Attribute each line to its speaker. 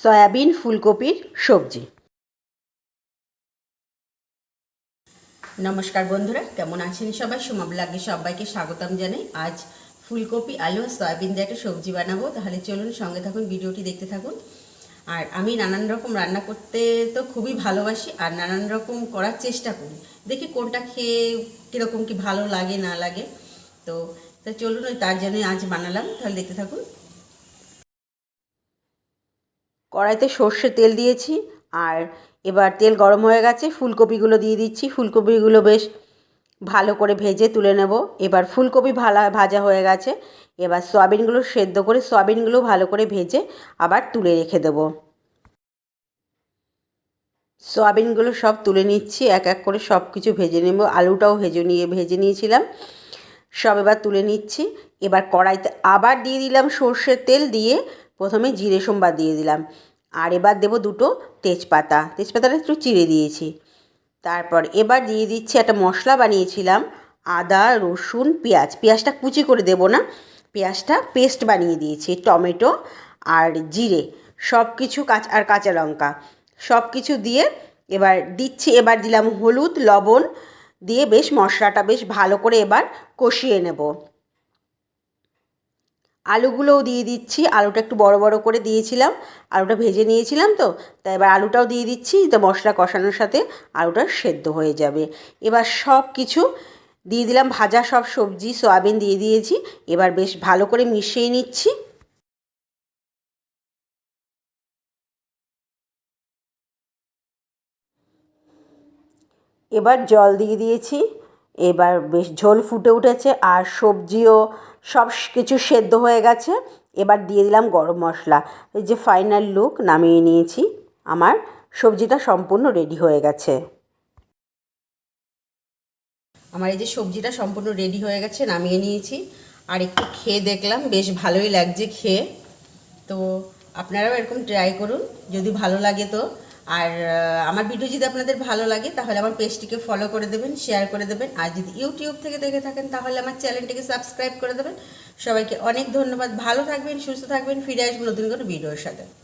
Speaker 1: Soybean, ফুলকপির সবজি। নমস্কার বন্ধুরা, কেমন আছেন সবাই? সোমা ব্লাগে সবাইকে স্বাগতম জানাই। আজ ফুলকপি, আলু আর সয়াবিন দিয়ে একটা সবজি বানাবো। তাহলে চলুন সঙ্গে থাকুন, ভিডিওটি দেখতে থাকুন। আর আমি নানান রকম রান্না করতে তো খুবই ভালোবাসি, আর নানান রকম করার চেষ্টা করি। দেখি কোনটা খেয়ে কীরকম কি ভালো লাগে, না লাগে। তো, তা চলুন, ওই তার জন্যই আজ বানালাম। তাহলে দেখতে থাকুন। কড়াইতে সর্ষে তেল দিয়েছি আর এবার তেল গরম হয়ে গেছে। ফুলকপিগুলো দিয়ে দিচ্ছি। ফুলকপিগুলো বেশ ভালো করে ভেজে তুলে নেব। এবার ফুলকপি ভালা, ভাজা হয়ে গেছে। এবার সয়াবিনগুলো সেদ্ধ করে সয়াবিনগুলো ভালো করে ভেজে আবার তুলে রেখে দেব। সয়াবিনগুলো সব তুলে নিচ্ছি। এক এক করে সব কিছু ভেজে নেব। আলুটাও ভেজে নিয়ে, ভেজে নিয়েছিলাম। সব এবার তুলে নিচ্ছি। এবার কড়াইতে আবার দিয়ে দিলাম সর্ষের তেল দিয়ে প্রথমে জিরে সোমবার দিয়ে দিলাম। আর এবার দেবো দুটো তেজপাতা। তেজপাতাটা একটু চিড়ে দিয়েছি। তারপর এবার দিয়ে দিচ্ছি একটা মশলা বানিয়েছিলাম। আদা, রসুন, পেঁয়াজ। পেঁয়াজটা কুচি করে দেবো না। পেঁয়াজটা পেস্ট বানিয়ে দিয়েছি, টমেটো আর জিরে। সব কিছু কাঁচা আর কাঁচা লঙ্কা। সব কিছু দিয়ে এবার দিচ্ছি, এবার দিলাম হলুদ, লবণ। দিয়ে বেশ মশলাটা বেশ ভালো করে এবার কষিয়ে নেব। আলুগুলোও দিয়ে দিচ্ছি। আলুটা একটু বড় বড় করে দিয়েছিলাম, আলুটা ভেজে নিয়েছিলাম তো, তাই এবার আলুটাও দিয়ে দিচ্ছি, তো মশলা কষানোর সাথে আলুটা সেদ্ধ হয়ে যাবে। এবার সব কিছু দিয়ে দিলাম, ভাজা সব সবজি, সয়াবিন দিয়ে দিয়েছি। এবার বেশ ভালো করে মিশিয়ে নিচ্ছি। এবার জল দিয়ে দিয়েছি। এবার বেশ ঝোল ফুটে উঠেছে আর সবজিও সব কিছু সেদ্ধ হয়ে গেছে। এবার দিয়ে দিলাম গরম মশলা। এই যে ফাইনাল লুক নামিয়ে নিয়েছি। আমার সবজিটা সম্পূর্ণ রেডি হয়ে গেছে। আমার এই যে সবজিটা সম্পূর্ণ রেডি হয়ে গেছে, নামিয়ে নিয়েছি। আর একটু খেয়ে দেখলাম, বেশ ভালোই লাগছে খেয়ে। তো আপনারাও এরকম ট্রাই করুন, যদি ভালো লাগে তো। আর আমার ভিডিও যদি আপনাদের ভালো লাগে, তাহলে আমার পেজটিকে ফলো করে দেবেন শেয়ার করে দেবেন। আর যদি ইউটিউব থেকে দেখে থাকেন, তাহলে আমার চ্যানেলটিকে সাবস্ক্রাইব করে দেবেন। সবাইকে অনেক ধন্যবাদ। ভালো থাকবেন, সুস্থ থাকবেন। ফিরে আসবেন নতুন কোনো ভিডিওর সাথে।